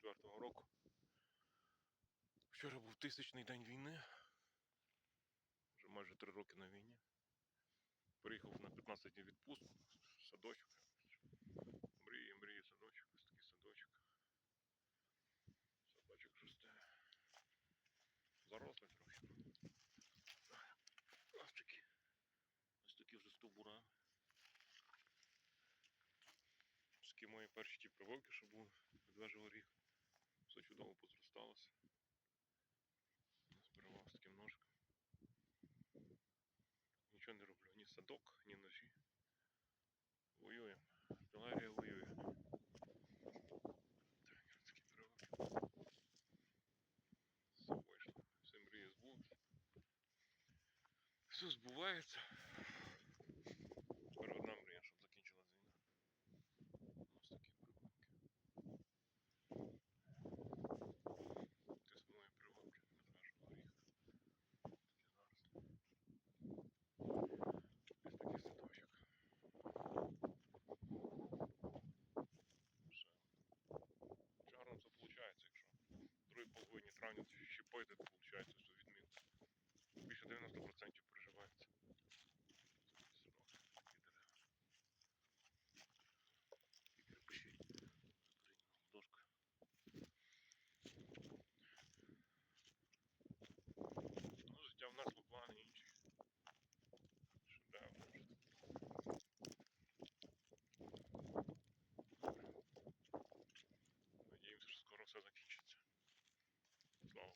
11.24 року. Вчора був тисячний день війни. Вже майже три роки на війні. Приїхав на 15 днів відпустку, садочок. Мрії, мрії, садочок, ось такий садочок. Садочок росте. Зарослий трохи. Ось такі. Ось такі вже стовбура. Такі мої перші ті прививки, що були медвежий горіх. Все чудово позросталося. Збирав з таким ножиком. Нічого не роблю, ні садок, ні ножі. Воюємо. Артилерія воює. Так, ось такі прививки. Все вийшло. Всі мрії збулися. Все збувається. Ще то виходить, що відмін більше 90% проживається. Bom,